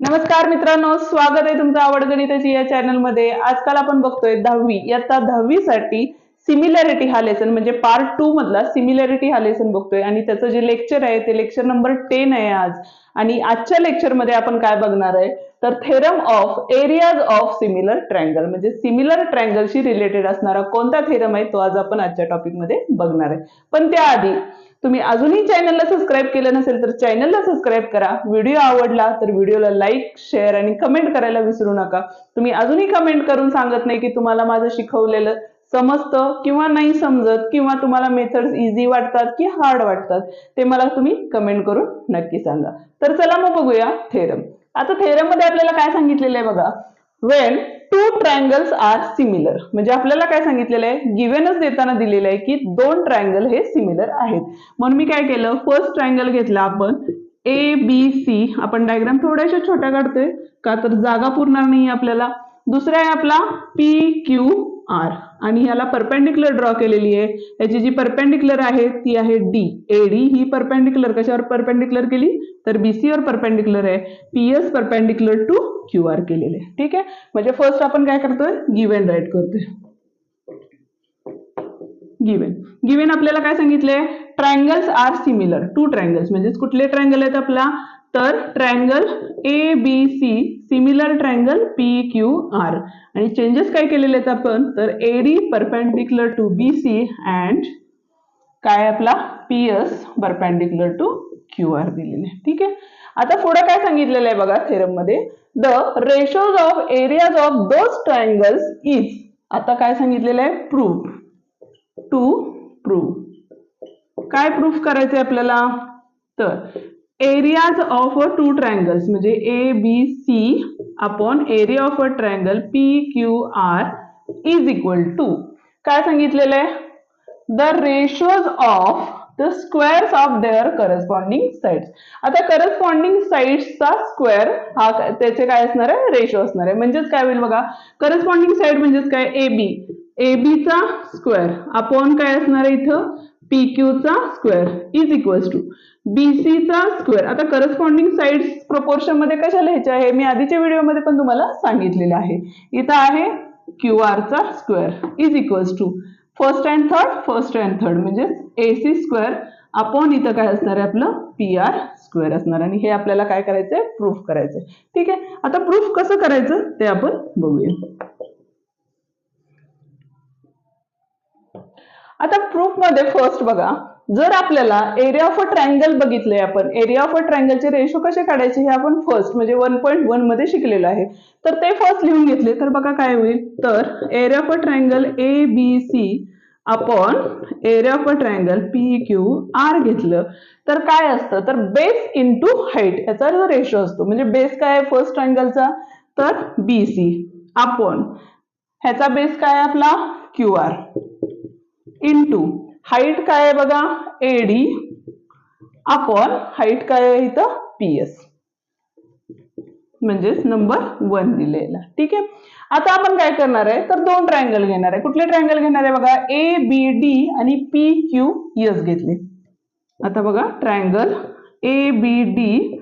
नमस्कार मित्रांनो स्वागत आहे तुमचं आवड गणिताची या चॅनलमध्ये आजकाल आपण बघतोय दहावी. इयत्ता दहावी साठी सिमिलॅरिटी हा लेसन म्हणजे पार्ट टू मधला सिमिलॅरिटी हा लेसन बघतोय. आणि त्याचं जे लेक्चर आहे ते लेक्चर नंबर टेन आहे आज. आणि आजच्या लेक्चरमध्ये आपण काय बघणार आहे? तर theorem of areas of similar triangle म्हणजे सिमिलर ट्रँगलशी रिलेटेड असणारा कोणता थेरम आहे तो आज आपण आजच्या टॉपिकमध्ये बघणार आहे. पण त्याआधी तुम्ही अजूनही चॅनलला सबस्क्राईब केलं नसेल तर चॅनलला सबस्क्राईब करा. व्हिडिओ आवडला तर व्हिडिओला लाईक शेअर आणि कमेंट करायला विसरू नका. तुम्ही अजूनही कमेंट करून सांगत नाही की तुम्हाला माझं शिकवलेलं समजतं किंवा नाही समजत किंवा तुम्हाला मेथड्स इझी वाटतात की हार्ड वाटतात ते मला तुम्ही कमेंट करून नक्की सांगा. तर चला मग बघूया थेरम आता थेरममध्ये आपल्याला काय सांगितलेलं आहे बघा? When two triangles are similar म्हणजे आपल्याला काय सांगितलेलं आहे? गिव्हनच देताना दिलेलं आहे की दोन ट्रायंगल हे सिमिलर आहेत. म्हणून मी काय केलं? फर्स्ट ट्रायंगल घेतला आपण. ए बी सी आपण डायग्राम थोड्याशा छोट्या काढतोय. का तर जागा पुरणार नाही आपल्याला. दुसरा आहे आपला पी क्यू आर आणि ह्याला परपेंडिक्युलर ड्रॉ केलेली आहे. याची जी परपेंडिक्युलर आहे ती आहे डी ए डी ही परपेंडिक्युलर कशावर परपेंडिक्युलर केली? तर बीसी वर परपेंडिक्युलर आहे. P S perpendicular to Q R केलेले ठीक आहे? म्हणजे फर्स्ट आपण काय करतोय? गिव्हन राईट करतोय. गिव्हन गिव्हन आपल्याला काय सांगितलंय? Triangles are similar two triangles म्हणजे कुठले ट्रायंगल आहेत आपला? तर triangle A B C similar triangle P Q R आणि चेंजेस काय केलेले आहेत आपण? तर A D perpendicular to B C and काय आपला? P S perpendicular to Q R दिलेले. आहे ठीक आहे? आता पुढे काय सांगितलेलं आहे बघा थेरममध्ये? The ratios of areas of those triangles is आता काय सांगितलेलं आहे? प्रूफ टू प्रूफ काय प्रूफ करायचंय आपल्याला? तर areas of a two triangles म्हणजे A B C upon area of a triangle P Q R is equal to काय सांगितलेलं आहे? The ratios of the squares of their corresponding sides आता corresponding साईड्सचा स्क्वेअर हा त्याचे काय असणार आहे? रेशो असणार आहे. म्हणजेच काय होईल बघा? करस्पॉन्डिंग साईड म्हणजेच काय? ए बी ए बीचा स्क्वेअर अपॉन काय असणार आहे इथं? पी क्यूचा स्क्वेअर इज इक्वल्स टू बीसीचा स्क्वेअर आता करस्पॉन्डिंग साइड्स प्रपोर्शनमध्ये कशा लिहायचे आहे? मी आधीच्या व्हिडिओमध्ये पण तुम्हाला सांगितलेलं आहे. इथं आहे Q आरचा square is equals to first and third first and third म्हणजे ए सी स्क्वेअर अपॉन इथं काय असणार आहे आपलं? पी आर स्क्वेअर असणार. आणि हे आपल्याला काय करायचंय? प्रूफ करायचंय. ठीक आहे? आता प्रूफ कसं करायचं? ते आपण बघूया. आता प्रूफमध्ये फर्स्ट बघा. जर आपल्याला एरिया ऑफ अ ट्रायंगल बघितले आपण एरिया ऑफ अ ट्रायंगलचे रेशो कसे काढायचे हे आपण फर्स्ट म्हणजे वन पॉईंट वनमध्ये शिकलेलं आहे. तर ते फर्स्ट लिहून घेतले तर बघा काय होईल? तर area of a triangle A B C आपण area of a triangle P Q R घेतलं. तर काय असतं? तर बेस इंटू हाईट याचा जो रेशो असतो म्हणजे बेस काय आहे? फर्स्ट ट्रायंगलचा तर बी सी आपण ह्याचा बेस काय आहे आपला? क्यू आर इंटू हाईट काय आहे बघा? एडी आपण हाईट काय आहे इथं? पी एस म्हणजेच नंबर वन दिलेला. ठीक आहे? आता आपण काय करणार आहे? तर दोन ट्रायंगल घेणार आहे. कुठले ट्रायंगल घेणार आहे बघा? ए बी डी आणि पी क्यू एस घेतले. आता बघा triangle A B D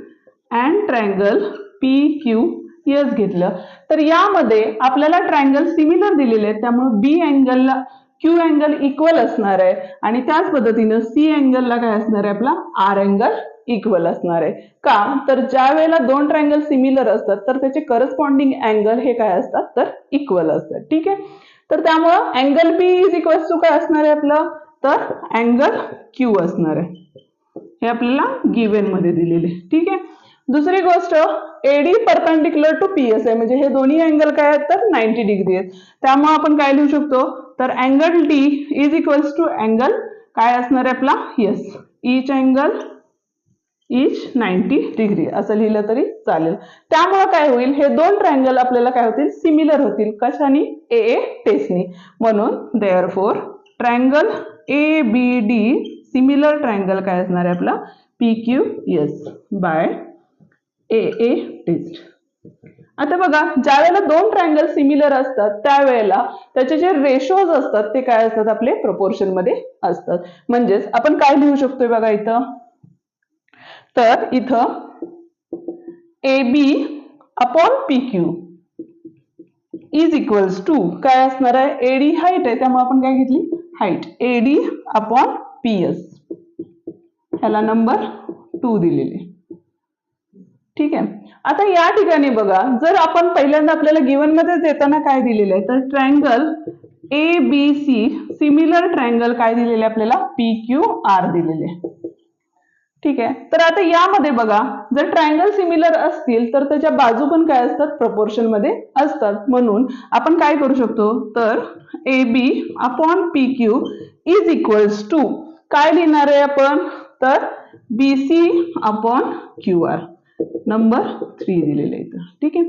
and triangle P Q S घेतलं. तर यामध्ये आपल्याला ट्रायंगल सिमिलर दिलेले आहेत. त्यामुळे बी अँगलला क्यू अँगल इक्वल असणार आहे. आणि त्याच पद्धतीनं सी अँगलला काय असणार आहे आपला? आर अँगल इक्वल असणार आहे. का? तर ज्या वेळेला दोन ट्रायंगल सिमिलर असतात तर त्याचे करस्पॉन्डिंग अँगल हे काय असतात? तर इक्वल असतात. ठीक आहे? तर त्यामुळं angle B is equal to काय असणार आहे आपलं? तर अँगल क्यू असणार आहे. हे आपल्याला गिव्हनमध्ये दिलेले ठीक आहे? दुसरी गोष्ट AD perpendicular to P S आहे म्हणजे हे दोन्ही अँगल काय आहेत तर नाईन्टी डिग्री आहेत. त्यामुळे आपण काय लिहू शकतो? तर angle D is equals to angle काय असणार आहे आपला? Yes each angle each ninety degree असं लिहिलं तरी चालेल. त्यामुळे काय होईल? हे दोन ट्रँगल आपल्याला काय होतील? सिमिलर होतील. कशाने? ए ए टेसनी म्हणून therefore triangle A B D similar triangle काय असणार आहे आपला? P Q S by A A test आता बघा ज्या वेळेला दोन ट्रायंगल सिमिलर असतात त्यावेळेला त्याचे जे रेशोज असतात ते काय असतात? आपले प्रपोर्शनमध्ये असतात. म्हणजेच आपण काय लिहू शकतोय बघा इथं? तर इथं A B upon P Q is equals to काय असणार आहे? एडी हाईट आहे त्यामुळे आपण काय घेतली? Height AD upon P S ह्याला नंबर टू दिलेले. ठीक आहे. आता या ठिकाणी बघा जर आपण पहिल्यांदा आपल्याला गिवनमध्ये देताना काय दिलेलं आहे तर triangle A B C similar triangle काय दिलेले आपल्याला? पी क्यू आर दिलेले ठीक आहे. तर आता यामध्ये बघा जर ट्रायंगल सिमिलर असतील तर त्याच्या बाजू पण काय असतात? प्रपोर्शनमध्ये असतात. म्हणून आपण काय करू शकतो? तर A B upon P Q is equals to काय लिहिणार आहे आपण? तर B C upon Q R number three दिलेलं इथं. ठीक आहे?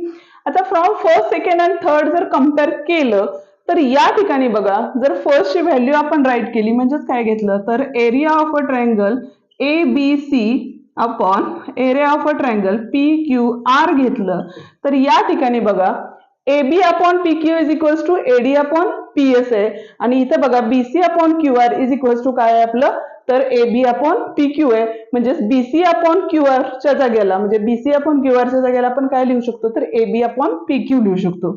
आता from first second and third जर कंपेअर केलं तर या ठिकाणी बघा जर फर्स्टची व्हॅल्यू आपण राईट केली म्हणजेच काय घेतलं? तर area of a triangle A B C upon area of a triangle P Q R घेतलं. तर या ठिकाणी बघा A B upon P Q is equals to AD upon P S आहे आणि इथे बघा B C upon Q R is equals to काय आपलं? तर A B upon P Q आहे. म्हणजेच बीसी अपॉन क्यू आरच्या जागेला म्हणजे बी सी अपॉन क्यू आरच्या जागेला आपण काय लिहू शकतो? तर A B upon P Q लिहू शकतो.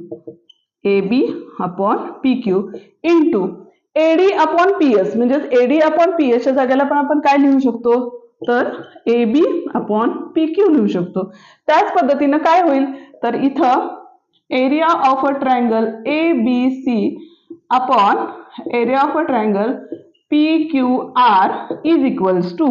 A B upon P Q into AD upon P S म्हणजेच एडी अपॉन पी एसच्या जागेला पण आपण काय लिहू शकतो? तर A B upon P Q लिहू शकतो. त्याच पद्धतीनं काय होईल? तर इथं area of a triangle A B C upon area of a triangle P Q R is equals to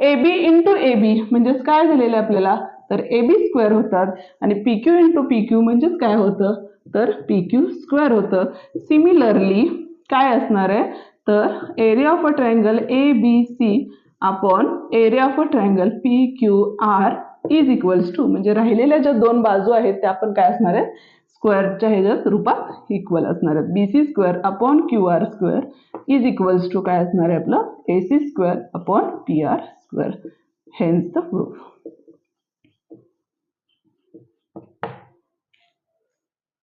A B into A B म्हणजेच काय झालेलं आहे आपल्याला? तर ए बी स्क्वेअर होतात आणि P Q into P Q म्हणजेच काय होतं? तर पी क्यू स्क्वेअर होतं. सिमिलरली काय असणार आहे? तर area of a triangle A B C आपण area of a triangle P Q R is equals to म्हणजे राहिलेल्या ज्या दोन बाजू आहेत त्या आपण काय असणार आहे? स्क्वेअरच्या ह्याच्यात रूपात इक्वल असणार आहेत. B C square upon Q R square is equals to काय असणार आहे आपलं? A C square upon P R square hence the proof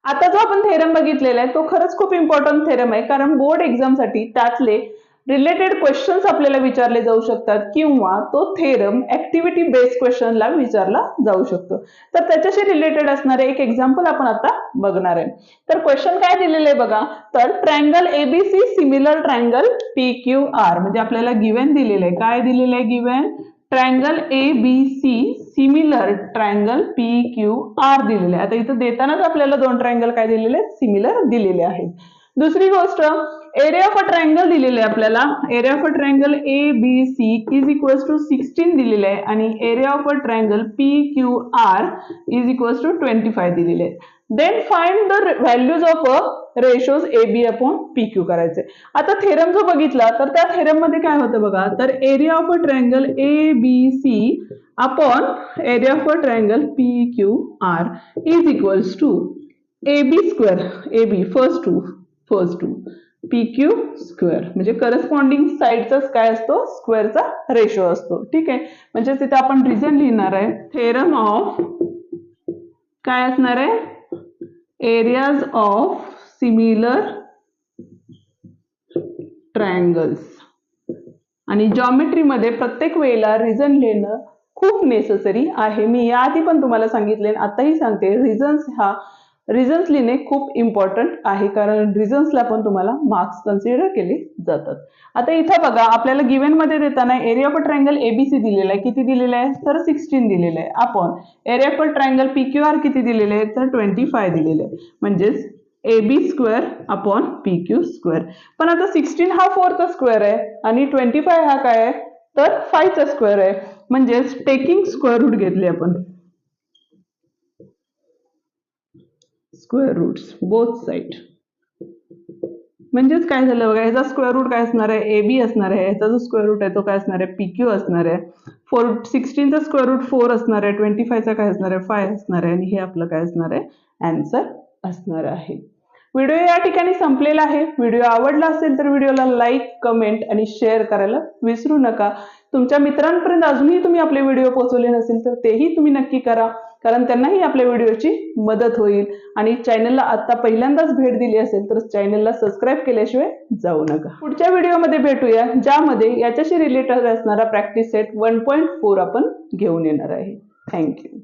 आता जो आपण थेरम बघितलेला आहे तो खरंच खूप इम्पॉर्टंट थेरम आहे. कारण बोर्ड एक्झामसाठी त्यातले रिलेटेड क्वेश्चन्स आपल्याला विचारले जाऊ शकतात किंवा तो थेरम ऍक्टिव्हिटी बेस्ड क्वेश्चनला विचारला जाऊ शकतो. तर त्याच्याशी रिलेटेड असणारे एक एक्झाम्पल आपण आता बघणार आहे. तर क्वेश्चन काय दिलेलं आहे बघा? तर triangle ABC similar triangle P Q R म्हणजे आपल्याला गिवन दिलेलं आहे. काय दिलेलं आहे given triangle A B C similar triangle P Q R दिलेले आहे. आता इथं देतानाच आपल्याला दोन ट्रँगल काय दिलेले? सिमिलर दिलेले आहेत. दुसरी गोष्ट एरिया ऑफ अ ट्रायंगल दिलेले आहे आपल्याला. Area of a triangle A B C is equals to sixteen दिलेले आहे. आणि area of a triangle P Q R is equals to twenty five दिलेले then find the values of a ratios A B upon P Q करायचे. आता theorem जो बघितला तर त्या थेरममध्ये काय होतं बघा? तर area of a triangle A B C upon area of a triangle P Q R is equals to A B square A B first to first to P Q square म्हणजे corresponding साईडचाच काय असतो स्क्वेअरचा ratio असतो. ठीक आहे? म्हणजे तिथे आपण रिझन लिहिणार आहे. थेरम ऑफ काय असणार आहे? एरियाज ऑफ सिमिलर ट्रायंगल्स आणि जॉमेट्रीमध्ये प्रत्येक वेळेला रिझन लिहिणं खूप नेसेसरी आहे. मी याआधी पण तुम्हाला सांगितले आताही सांगते. रिझन्स हा रिझन्स लिहिणे खूप इम्पॉर्टंट आहे कारण रिझन्सला पण तुम्हाला मार्क्स कन्सिडर केले जातात. आता इथं बघा आपल्याला गिवनमध्ये देताना एरिया ऑफ ट्रायंगल एबीसी दिलेला आहे. किती दिलेला आहे? तर सिक्स्टीन दिलेलं आहे. आपण area of triangle P Q R किती दिलेले आहे? तर ट्वेंटी फाय दिलेले आहे. म्हणजेच A B square upon P Q square पण आता सिक्स्टीन हा फोरचा स्क्वेअर आहे आणि ट्वेंटी फाय हा काय आहे? तर फायचा स्क्वेअर आहे. म्हणजेच टेकिंग स्क्वेअर रूट घेतले आपण. स्क्वेअर रूट्स बोथ साईड म्हणजेच काय झालं बघा ह्याचा स्क्वेअर रूट काय असणार आहे? ए बी असणार आहे. ह्याचा जो स्क्वेअर रूट आहे तो काय असणार आहे? पी क्यू असणार आहे. फोर सिक्स्टीनचा स्क्वेअर रूट फोर असणार आहे. ट्वेंटी फायचा काय असणार आहे? फाय असणार आहे. आणि हे आपलं काय असणार आहे? अँसर असणार आहे. व्हिडिओ या ठिकाणी संपलेला आहे. व्हिडिओ आवडला असेल तर व्हिडिओला लाईक कमेंट आणि शेअर करायला विसरू नका. तुमच्या मित्रांपर्यंत अजूनही तुम्ही आपले व्हिडिओ पोहोचवले नसेल तर तेही तुम्ही नक्की करा. कारण त्यांनाही आपल्या व्हिडिओची मदत होईल. आणि चॅनलला आता पहिल्यांदाच भेट दिली असेल तर चॅनलला सबस्क्राईब केल्याशिवाय जाऊ नका. पुढच्या व्हिडिओमध्ये भेटूया ज्यामध्ये याच्याशी रिलेटेड असणारा practice set one point four आपण घेऊन येणार आहे. थँक्यू